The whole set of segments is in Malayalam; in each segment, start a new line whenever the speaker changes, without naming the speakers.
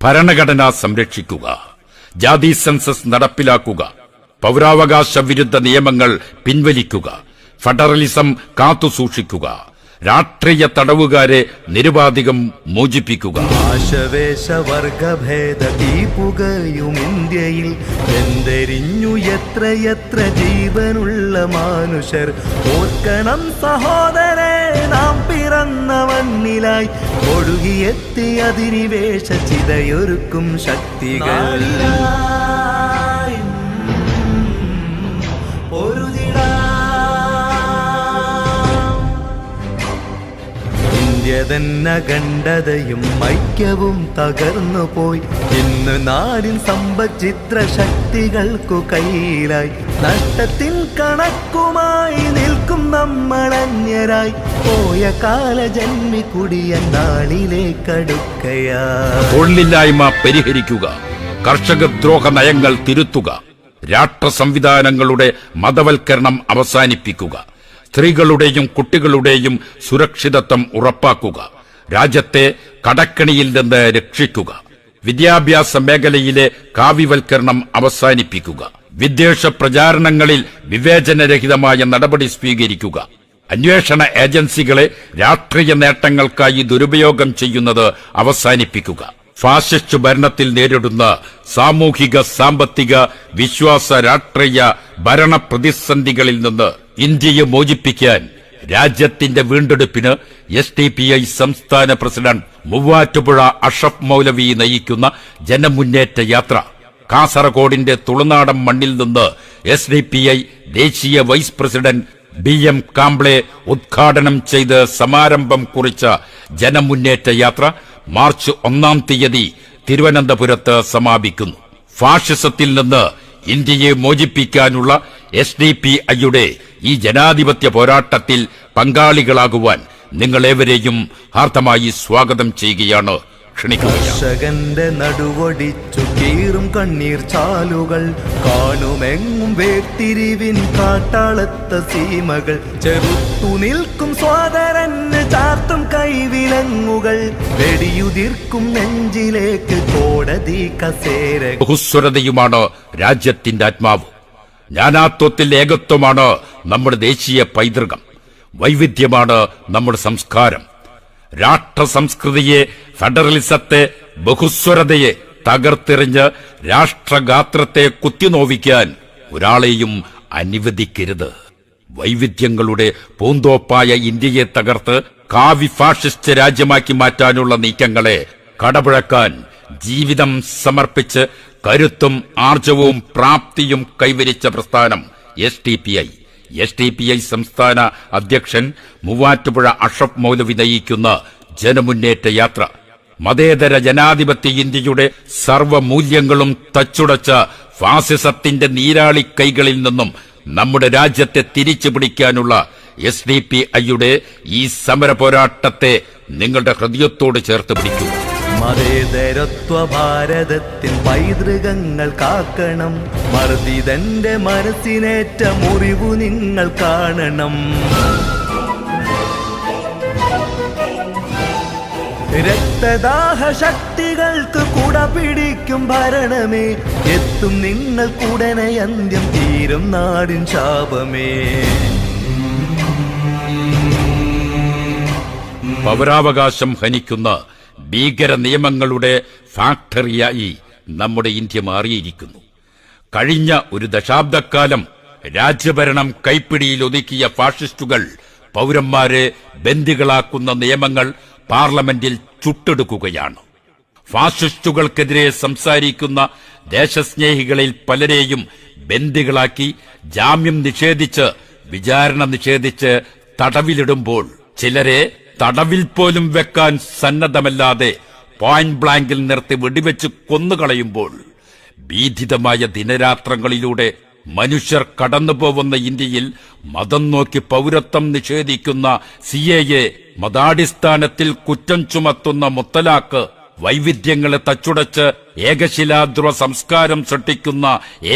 ഭരണഘടന സംരക്ഷിക്കുക ജാതി സെൻസസ് നടപ്പിലാക്കുക പൗരാവകാശ വിരുദ്ധ നിയമങ്ങൾ പിൻവലിക്കുക ഫെഡറലിസം കാത്തുസൂക്ഷിക്കുക രാഷ്ട്രീയ തടവുകാരെ നിരുപാധികം മോചിപ്പിക്കുക.
എന്തെരിഞ്ഞു എത്രയെത്ര ജീവനുള്ള മാനുഷർ ഓർക്കണം സഹോദരേ നാം പിറന്ന മണ്ണിലായി ഒഴുകിയെത്തി അതിനിവേശ ചിതയൊരുക്കും ശക്തികൾ. ഇന്ത്യ തന്നെ കണ്ടതയും ഐക്യവും തകർന്നു പോയി. ഇന്ന് നാടിൻ സമ്പച്ചിത്ര ശക്തികൾക്കു കയ്യിലായി. നഷ്ടത്തിൻ കണക്കുമായി നിൽക്കും നമ്മളന്യരായി. പോയ കാല ജന്മി കുടിയ നാളിലേക്കടുക്കയാ
തൊഴിലില്ലായ്മ പരിഹരിക്കുക കർഷക ദ്രോഹ നയങ്ങൾ തിരുത്തുക രാഷ്ട്ര സംവിധാനങ്ങളുടെ മതവൽക്കരണം അവസാനിപ്പിക്കുക. സ്ത്രീകളുടെയും കുട്ടികളുടെയും സുരക്ഷിതത്വം ഉറപ്പാക്കുക. രാജ്യത്തെ കടക്കണിയിൽ നിന്ന് രക്ഷിക്കുക. വിദ്യാഭ്യാസ മേഖലയിലെ കാവ്യവൽക്കരണം അവസാനിപ്പിക്കുക. വിദ്വേഷ പ്രചാരണങ്ങളിൽ വിവേചനരഹിതമായ നടപടി സ്വീകരിക്കുക. അന്വേഷണ ഏജൻസികളെ രാഷ്ട്രീയ നേട്ടങ്ങൾക്കായി ദുരുപയോഗം ചെയ്യുന്നത് അവസാനിപ്പിക്കുക. ഫാസിസ്റ്റ് ഭരണത്തിൽ നേരിടുന്ന സാമൂഹിക സാമ്പത്തിക വിശ്വാസ രാഷ്ട്രീയ ഭരണ പ്രതിസന്ധികളിൽ നിന്ന് ഇന്ത്യയെ മോചിപ്പിക്കാൻ രാജ്യത്തിന്റെ വീണ്ടെടുപ്പിന് എസ് ഡി പി ഐ സംസ്ഥാന പ്രസിഡന്റ് മൂവാറ്റുപുഴ അഷഫ് മൗലവി നയിക്കുന്ന ജനമുന്നേറ്റ യാത്ര. കാസർഗോഡിന്റെ തുളുനാടൻ മണ്ണിൽ നിന്ന് എസ് ഡി പി ഐ ദേശീയ vice president B M Kamble ഉദ്ഘാടനം ചെയ്ത് സമാരംഭം കുറിച്ച ജനമുന്നേറ്റ യാത്ര മാർച്ച് ഒന്നാം തീയതി തിരുവനന്തപുരത്ത് സമാപിക്കുന്നു. ഫാഷിസത്തിൽ നിന്ന് ഇന്ത്യയെ മോചിപ്പിക്കാനുള്ള എസ് ഡി പി ഐയുടെ ഈ ജനാധിപത്യ പോരാട്ടത്തിൽ പങ്കാളികളാകുവാൻ നിങ്ങളേവരെയും ഹാർദമായി സ്വാഗതം ചെയ്യുകയാണ്.
കർഷകന്റെ നടുവടിച്ചു കീറും കണ്ണീർ ചാലുകൾ കാണുമെങ്ങും വേർതിരിവിൻ കാട്ടാളത്ത സീമകൾ. ചെറുത്തു നിൽക്കും സോദരന് ചാർത്തും കൈവിലങ്ങുകൾ വെടിയുതിർക്കും നെഞ്ചിലേക്ക് കോടതി കസേര
ബഹുസ്വരതയുമാണ് രാജ്യത്തിന്റെ ആത്മാവ്. ജ്ഞാനാത്വത്തിൽ ഏകത്വമാണ് നമ്മുടെ ദേശീയ പൈതൃകം. വൈവിധ്യമാണ് നമ്മുടെ സംസ്കാരം. രാഷ്ട്ര സംസ്കൃതിയെ ഫെഡറലിസത്തെ ബഹുസ്വരതയെ തകർത്തെറിഞ്ഞ് രാഷ്ട്രഗാത്രത്തെ കുത്തിനോവിക്കാൻ ഒരാളെയും അനുവദിക്കരുത് വൈവിധ്യങ്ങളുടെ പൂന്തോപ്പായ ഇന്ത്യയെ തകർത്ത് കാവി ഫാഷിസ്റ്റ് രാജ്യമാക്കി മാറ്റാനുള്ള നീക്കങ്ങളെ കടപുഴക്കാൻ ജീവിതം സമർപ്പിച്ച് കരുത്തും ആർജവും പ്രാപ്തിയും കൈവരിച്ച പ്രസ്ഥാനം S T P I S T P I സംസ്ഥാന അധ്യക്ഷൻ മൂവാറ്റുപുഴ അഷഫ് മൗലവി നയിക്കുന്ന ജനമുന്നേറ്റ യാത്ര. മതേതര ജനാധിപത്യ ഇന്ത്യയുടെ സർവമൂല്യങ്ങളും തച്ചുടച്ച ഫാസിസത്തിന്റെ നീരാളി കൈകളിൽ നിന്നും നമ്മുടെ രാജ്യത്തെ തിരിച്ചു പിടിക്കാനുള്ള എസ് ഡി പി ഐയുടെ ഈ സമര പോരാട്ടത്തെ നിങ്ങളുടെ ഹൃദയത്തോട് ചേർത്ത് പിടിക്കൂ
മതേതരത്വ ഭാരതത്തിൻ പൈതൃകങ്ങൾ കാക്കണം. മർദ്ദിതന്റെ മനസ്സിനേറ്റ മുറിവു നിങ്ങൾ കാണണം. രക്തദാഹ ശക്തികൾക്ക് കുട പിടിക്കും ഭരണമേ. എത്തും നിങ്ങൾ നിങ്ങൾക്കുടനെ അന്ത്യം തീരും നാടിൻ ശാപമേ.
പൗരാവകാശം ഹനിക്കുന്ന ഭീകര നിയമങ്ങളുടെ ഫാക്ടറിയായി നമ്മുടെ ഇന്ത്യ മാറിയിരിക്കുന്നു. കഴിഞ്ഞ ഒരു ദശാബ്ദക്കാലം രാജ്യഭരണം കൈപ്പിടിയിൽ ഒതുക്കിയ ഫാഷിസ്റ്റുകൾ പൗരന്മാരെ ബന്ദികളാക്കുന്ന നിയമങ്ങൾ പാർലമെന്റിൽ ചുട്ടെടുക്കുകയാണ്. ഫാസിസ്റ്റുകൾക്കെതിരെ സംസാരിക്കുന്ന ദേശസ്നേഹികളിൽ പലരെയും ബന്ദികളാക്കി ജാമ്യം നിഷേധിച്ച് വിചാരണ നിഷേധിച്ച് തടവിലിടുമ്പോൾ ചിലരെ തടവിൽ പോലും വെക്കാൻ സന്നദ്ധമല്ലാതെ പോയിന്റ് ബ്ലാങ്കിൽ നിർത്തി വെടിവെച്ച് കൊന്നുകളയുമ്പോൾ ഭീതിതമായ ദിനരാത്രങ്ങളിലൂടെ മനുഷ്യർ കടന്നുപോകുന്ന ഇന്ത്യയിൽ മതം നോക്കി പൗരത്വം നിഷേധിക്കുന്ന സി മതാടിസ്ഥാനത്തിൽ കുറ്റം ചുമത്തുന്ന മുത്തലാക്ക് വൈവിധ്യങ്ങളെ തച്ചുടച്ച് ഏകശിലാധ്രുവ സംസ്കാരം സൃഷ്ടിക്കുന്ന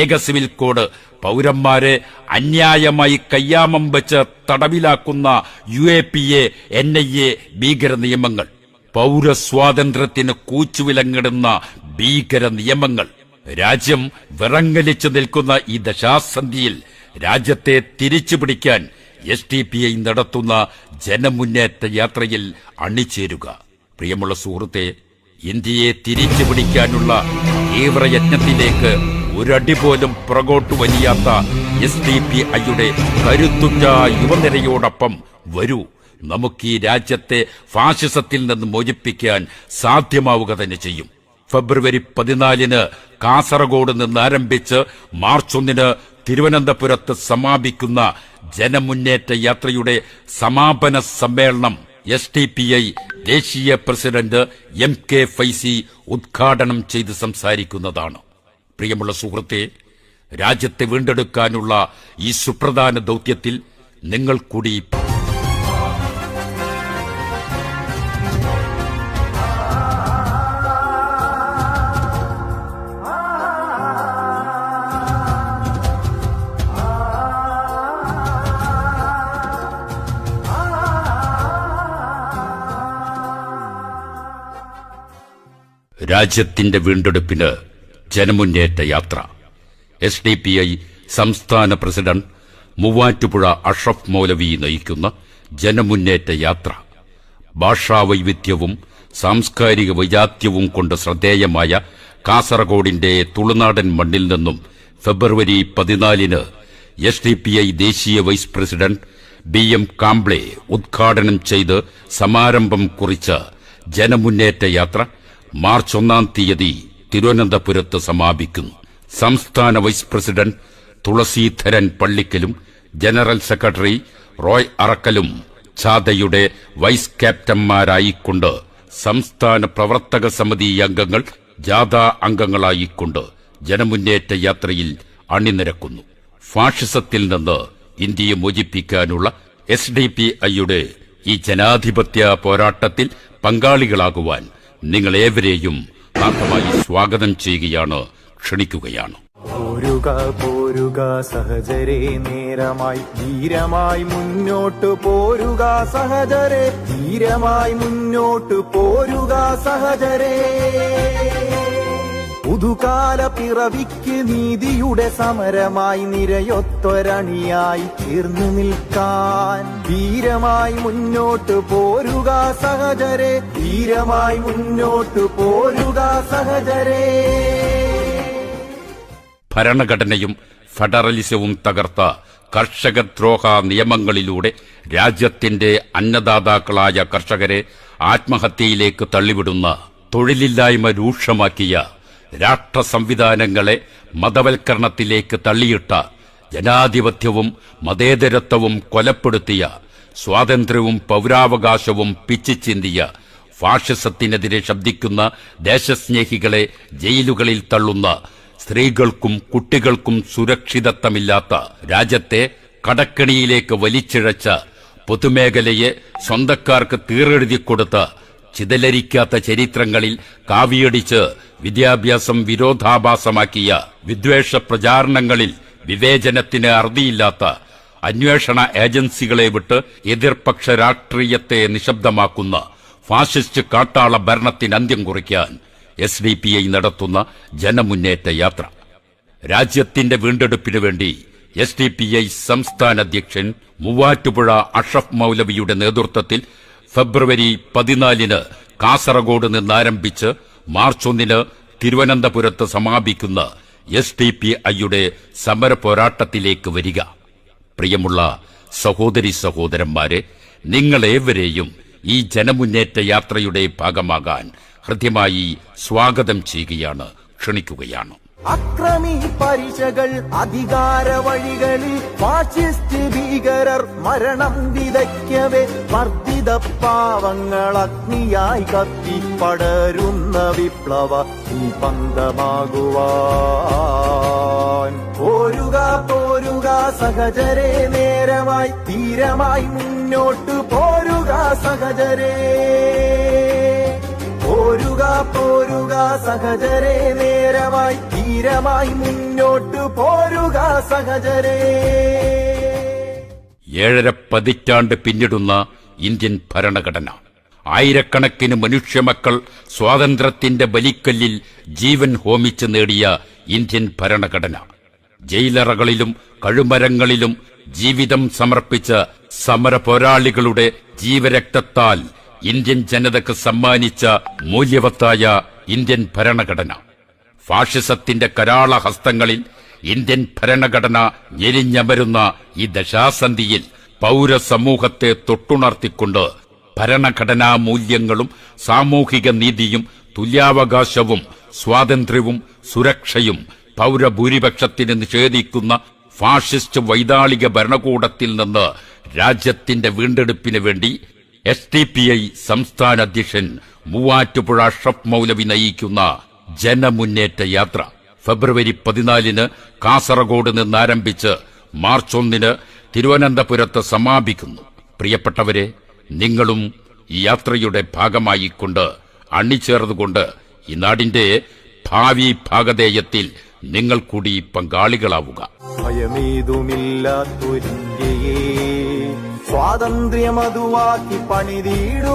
ഏക സിവിൽ കോഡ്. പൗരന്മാരെ അന്യായമായി കയ്യാമം വെച്ച് തടവിലാക്കുന്ന U A P A N I A ഭീകര നിയമങ്ങൾ പൗരസ്വാതന്ത്ര്യത്തിന് കൂച്ചുവിലങ്ങിടുന്ന ഭീകര നിയമങ്ങൾ രാജ്യം വിറങ്ങലിച്ചു നിൽക്കുന്ന ഈ ദശാസന്ധിയിൽ രാജ്യത്തെ തിരിച്ചുപിടിക്കാൻ എസ് ടി പി ഐ നടത്തുന്ന ജനമുന്നേറ്റ യാത്രയിൽ അണിചേരുക. പ്രിയമുള്ള സുഹൃത്തെ ഇന്ത്യയെ തിരിച്ചു പിടിക്കാനുള്ള തീവ്രയജ്ഞത്തിലേക്ക് ഒരടി പോലും പുറകോട്ട് വലിയാത്ത എസ് ഡി പി ഐയുടെ കരുത്തുറ്റ യുവനിരയോടൊപ്പം വരൂ. നമുക്ക് ഈ രാജ്യത്തെ ഫാസിസത്തിൽ നിന്ന് മോചിപ്പിക്കാൻ സാധ്യമാവുക തന്നെ ചെയ്യും. ഫെബ്രുവരി പതിനാലിന് കാസർഗോഡ് നിന്ന് ആരംഭിച്ച് മാർച്ച് ഒന്നിന് തിരുവനന്തപുരത്ത് സമാപിക്കുന്ന ജനമുന്നേറ്റ യാത്രയുടെ സമാപന സമ്മേളനം എസ് ടി പി ഐ ദേശീയ പ്രസിഡന്റ് എം കെ ഫൈസി ഉദ്ഘാടനം ചെയ്ത് സംസാരിക്കുന്നതാണ്. പ്രിയമുള്ള സുഹൃത്തെ രാജ്യത്തെ വീണ്ടെടുക്കാനുള്ള ഈ സുപ്രധാന ദൗത്യത്തിൽ നിങ്ങൾ കൂടി രാജ്യത്തിന്റെ വീണ്ടെടുപ്പിന് ജനമുന്നേറ്റ യാത്ര. എസ് ഡി പി ഐ സംസ്ഥാന പ്രസിഡന്റ് മൂവാറ്റുപുഴ അഷ്റഫ് മൗലവി നയിക്കുന്ന ജനമുന്നേറ്റ യാത്ര. ഭാഷാവൈവിധ്യവും സാംസ്കാരിക വൈജാത്യവും കൊണ്ട് ശ്രദ്ധേയമായ കാസർഗോഡിന്റെ തുളുനാടൻ മണ്ണിൽ നിന്നും ഫെബ്രുവരി പതിനാലിന് എസ് ഡി പി ഐ ദേശീയ vice president B M Kamble ഉദ്ഘാടനം ചെയ്ത് സമാരംഭം കുറിച്ച് ജനമുന്നേറ്റ യാത്ര മാർച്ച് ഒന്നാം തീയതി തിരുവനന്തപുരത്ത് സമാപിക്കുന്നു. സംസ്ഥാന വൈസ് പ്രസിഡന്റ് തുളസീധരൻ പള്ളിക്കലും ജനറൽ സെക്രട്ടറി റോയ് അറക്കലും ഛാദയുടെ വൈസ് ക്യാപ്റ്റന്മാരായിക്കൊണ്ട് സംസ്ഥാന പ്രവർത്തക സമിതി അംഗങ്ങൾ ജാഥാ അംഗങ്ങളായിക്കൊണ്ട് ജനമുന്നേറ്റ യാത്രയിൽ അണിനിരക്കുന്നു. ഫാഷിസത്തിൽ നിന്ന് ഇന്ത്യയെ മോചിപ്പിക്കാനുള്ള എസ് ഡി പി ഐയുടെ ഈ ജനാധിപത്യ പോരാട്ടത്തിൽ പങ്കാളികളാകുവാൻ നിങ്ങളേവരെയും ആത്മമായി സ്വാഗതം ചെയ്യുകയാണ് ക്ഷണിക്കുകയാണ്.
പോരുക പോരുക സഹജരെ നേരമായി ധീരമായി മുന്നോട്ട് പോരുക സഹജരെ ധീരമായി മുന്നോട്ട് പോരുക സഹജരെ പുതുകാല പിറവിക്ക് നീതിയുടെ സമരമായി നിരയൊത്തൊരണിയായി തീർന്നു നിൽക്കാൻ. ധീരമായി മുന്നോട്ട് പോരുക സഹജരെ. ധീരമായി മുന്നോട്ട് പോരുക സഹജരെ.
ഭരണഘടനയും ഫെഡറലിസവും തകർത്ത കർഷകദ്രോഹ നിയമങ്ങളിലൂടെ രാജ്യത്തിന്റെ അന്നദാതാക്കളായ കർഷകരെ ആത്മഹത്യയിലേക്ക് തള്ളിവിടുന്ന തൊഴിലില്ലായ്മ രൂക്ഷമാക്കിയ രാഷ്ട്ര സംവിധാനങ്ങളെ മതവൽക്കരണത്തിലേക്ക് തള്ളിയിട്ട ജനാധിപത്യവും മതേതരത്വവും കൊലപ്പെടുത്തിയ സ്വാതന്ത്ര്യവും പൗരാവകാശവും പിച്ചിച്ചിന്തിയ ഫാഷിസത്തിനെതിരെ ശബ്ദിക്കുന്ന ദേശസ്നേഹികളെ ജയിലുകളിൽ തള്ളുന്ന സ്ത്രീകൾക്കും കുട്ടികൾക്കും സുരക്ഷിതത്വമില്ലാത്ത രാജ്യത്തെ കടക്കണിയിലേക്ക് വലിച്ചിഴച്ച പൊതുമേഖലയെ സ്വന്തക്കാർക്ക് തീറെഴുതി കൊടുത്ത ചിതലരിക്കാത്ത ചരിത്രങ്ങളിൽ കാവിയടിച്ച് വിദ്യാഭ്യാസം വിരോധാഭാസമാക്കിയ വിദ്വേഷ പ്രചാരണങ്ങളിൽ വിവേചനത്തിന് അറുതിയില്ലാത്ത അന്വേഷണ ഏജൻസികളെ വിട്ട് എതിർപക്ഷ രാഷ്ട്രീയത്തെ നിശബ്ദമാക്കുന്ന ഫാസിസ്റ്റ് കാട്ടാള ഭരണത്തിന് അന്ത്യം കുറിക്കാൻ എസ് ഡി പി ഐ നടത്തുന്ന ജനമുന്നേറ്റ യാത്ര. രാജ്യത്തിന്റെ വീണ്ടെടുപ്പിനു വേണ്ടി എസ് ഡി പി ഐ സംസ്ഥാന അധ്യക്ഷൻ മൂവാറ്റുപുഴ അഷഫ് മൗലവിയുടെ നേതൃത്വത്തിൽ ഫെബ്രുവരി പതിനാലിന് കാസർഗോഡ് നിന്നാരംഭിച്ച് മാർച്ച് ഒന്നിന് തിരുവനന്തപുരത്ത് സമാപിക്കുന്ന എസ് ഡി പി ഐയുടെ സമര പോരാട്ടത്തിലേക്ക് വരിക. പ്രിയമുള്ള സഹോദരി സഹോദരന്മാരെ നിങ്ങളേവരെയും ഈ ജനമുന്നേറ്റ യാത്രയുടെ ഭാഗമാകാൻ ഹൃദ്യമായി സ്വാഗതം ചെയ്യുകയാണ് ക്ഷണിക്കുകയാണ്.
അക്രമി പരിശകൾ അധികാര വഴികളിൽ ഫാഷിസ്റ്റ് ഭീകരർ മരണം വിതയ്ക്കവേ വർദ്ധിത പാവങ്ങൾ അഗ്നിയായി കത്തി പടരുന്ന വിപ്ലവ പന്തമാകുവാൻ. പോരുക പോരുക സഹജരെ നേരമായി തീരമായി മുന്നോട്ട് പോരുക സഹജരെ പോരുക പോരുക സഹജരെ നേരമായി ധീരമായി മുന്നോട്ട് പോരുക സഹജരെ.
ഏഴര പതിറ്റാണ്ട് പിന്നിടുന്ന ഇന്ത്യൻ ഭരണഘടന. ആയിരക്കണക്കിന് മനുഷ്യമക്കൾ സ്വാതന്ത്ര്യത്തിന്റെ ബലിക്കല്ലിൽ ജീവൻ ഹോമിച്ച് നേടിയ ഇന്ത്യൻ ഭരണഘടന. ജയിലറകളിലും കഴുമരങ്ങളിലും ജീവിതം സമർപ്പിച്ച സമര പോരാളികളുടെ ജീവരക്തത്താൽ ഇന്ത്യൻ ജനതക്ക് സമ്മാനിച്ച മൂല്യവത്തായ ഇന്ത്യൻ ഭരണഘടന. ഫാഷിസത്തിന്റെ കരാള ഹസ്തങ്ങളിൽ ഇന്ത്യൻ ഭരണഘടന ഞെരിഞ്ഞമരുന്ന ഈ ദശാസന്ധിയിൽ പൗരസമൂഹത്തെ തൊട്ടുണർത്തിക്കൊണ്ട് ഭരണഘടനാ മൂല്യങ്ങളും സാമൂഹിക നീതിയും തുല്യാവകാശവും സ്വാതന്ത്ര്യവും സുരക്ഷയും പൗരഭൂരിപക്ഷത്തിന് നിഷേധിക്കുന്ന ഫാഷിസ്റ്റ് വൈതാളിക ഭരണകൂടത്തിൽ നിന്ന് രാജ്യത്തിന്റെ വീണ്ടെടുപ്പിന് വേണ്ടി എസ് ടി പി ഐ സംസ്ഥാന അധ്യക്ഷൻ മൂവാറ്റുപുഴ ഷഫ് മൗലവി നയിക്കുന്ന ജനമുന്നേറ്റ യാത്ര ഫെബ്രുവരി പതിനാലിന് കാസർഗോഡ് നിന്ന് ആരംഭിച്ച് മാർച്ച് ഒന്നിന് തിരുവനന്തപുരത്ത് സമാപിക്കുന്നു. പ്രിയപ്പെട്ടവരെ നിങ്ങളും ഈ യാത്രയുടെ ഭാഗമായിക്കൊണ്ട് അണിചേർന്നുകൊണ്ട് ഈ നാടിന്റെ ഭാവി ഭാഗധേയത്തിൽ നിങ്ങൾ കൂടി പങ്കാളികളാവുക.
ഭയമേതുമില്ലാത്തൊരിന്ത്യയെ സ്വാതന്ത്ര്യമതുവാക്കി പണിതീടുവാൻ.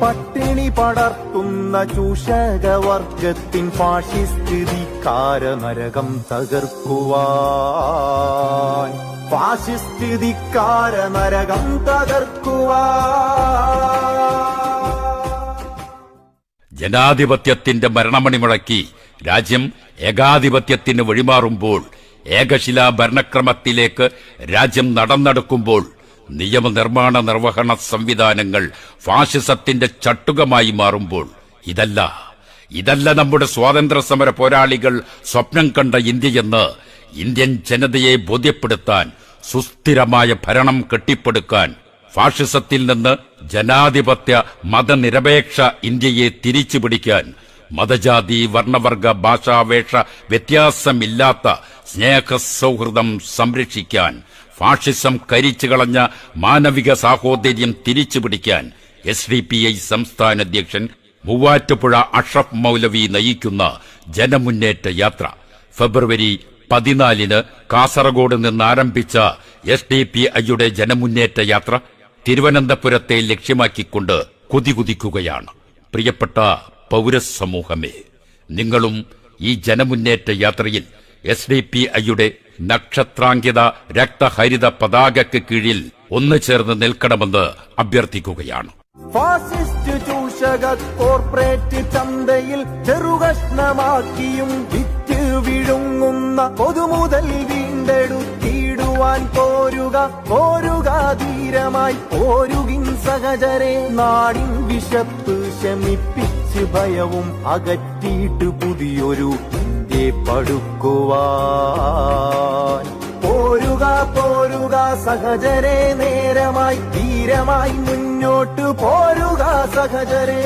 പട്ടിണി പടർത്തുന്ന ചൂഷകവർഗത്തിൻ ഫാഷിസ്ഥിതിക്കാര നരകം തകർക്കുവാൻ. ഫാഷിസ്ഥിതിക്കാര കാരനരകം തകർക്കുവാൻ.
ജനാധിപത്യത്തിന്റെ മരണമണി മുഴക്കി രാജ്യം ഏകാധിപത്യത്തിന് വഴിമാറുമ്പോൾ ഏകശിലാ ഭരണക്രമത്തിലേക്ക് രാജ്യം നടന്നെടുക്കുമ്പോൾ നിയമനിർമ്മാണ നിർവഹണ സംവിധാനങ്ങൾ ഫാഷിസത്തിന്റെ ചട്ടുകമായി മാറുമ്പോൾ ഇതല്ല. ഇതല്ല നമ്മുടെ സ്വാതന്ത്ര്യ സമര പോരാളികൾ സ്വപ്നം കണ്ട ഇന്ത്യയെന്ന് ഇന്ത്യൻ ജനതയെ ബോധ്യപ്പെടുത്താൻ സുസ്ഥിരമായ ഭരണം കെട്ടിപ്പടുക്കാൻ ഫാഷിസത്തിൽ നിന്ന് ജനാധിപത്യ മതനിരപേക്ഷ ഇന്ത്യയെ തിരിച്ചു പിടിക്കാൻ മതജാതി വർണവർഗ ഭാഷാവേഷ വ്യത്യാസമില്ലാത്ത സ്നേഹസൗഹൃദം സംരക്ഷിക്കാൻ ഫാഷിസം കരിച്ചു കളഞ്ഞ മാനവിക സാഹോദര്യം തിരിച്ചു പിടിക്കാൻ എസ് ഡി പി ഐ സംസ്ഥാന അധ്യക്ഷൻ മൂവാറ്റുപുഴ അഷ്റഫ് മൗലവി നയിക്കുന്ന ജനമുന്നേറ്റ യാത്ര. ഫെബ്രുവരി പതിനാലിന് കാസർഗോഡ് നിന്ന് ആരംഭിച്ച എസ് ഡി പി ഐയുടെ ജനമുന്നേറ്റ യാത്ര തിരുവനന്തപുരത്തെ ലക്ഷ്യമാക്കിക്കൊണ്ട് കുതികുതിക്കുകയാണ്. പ്രിയപ്പെട്ട പൗരസമൂഹമേ. നിങ്ങളും ഈ ജനമുന്നേറ്റ യാത്രയിൽ എസ് ഡി പി ഐയുടെ നക്ഷത്രാങ്കിത രക്തഹരിത പതാകയ്ക്ക് കീഴിൽ ഒന്നു ചേർന്ന് നിൽക്കണമെന്ന് അഭ്യർത്ഥിക്കുകയാണ്.
ഫാസിസ്റ്റ് ചൂഷക കോർപ്പറേറ്റ് ചന്തയിൽ ചെറുകഷ്ണമാക്കിയും വിറ്റ് വിഴുങ്ങുന്ന പൊതുമുതൽ വീണ്ടെടുത്തിടുവാൻ പോരുക പോരുക ധീരമായി പോരുകിൻ സഹചരെ നാടിൻ വിശപ്പ് ശമിപ്പിച്ച് ഭയവും അകറ്റിയിട്ട് പുതിയൊരു ഇന്ത്യ പടുക്കുവാൻ. പോരുക പോരുക സഹജരെ നേരമായി ധീരമായി മുന്നോട്ട് പോരുക സഹചരേ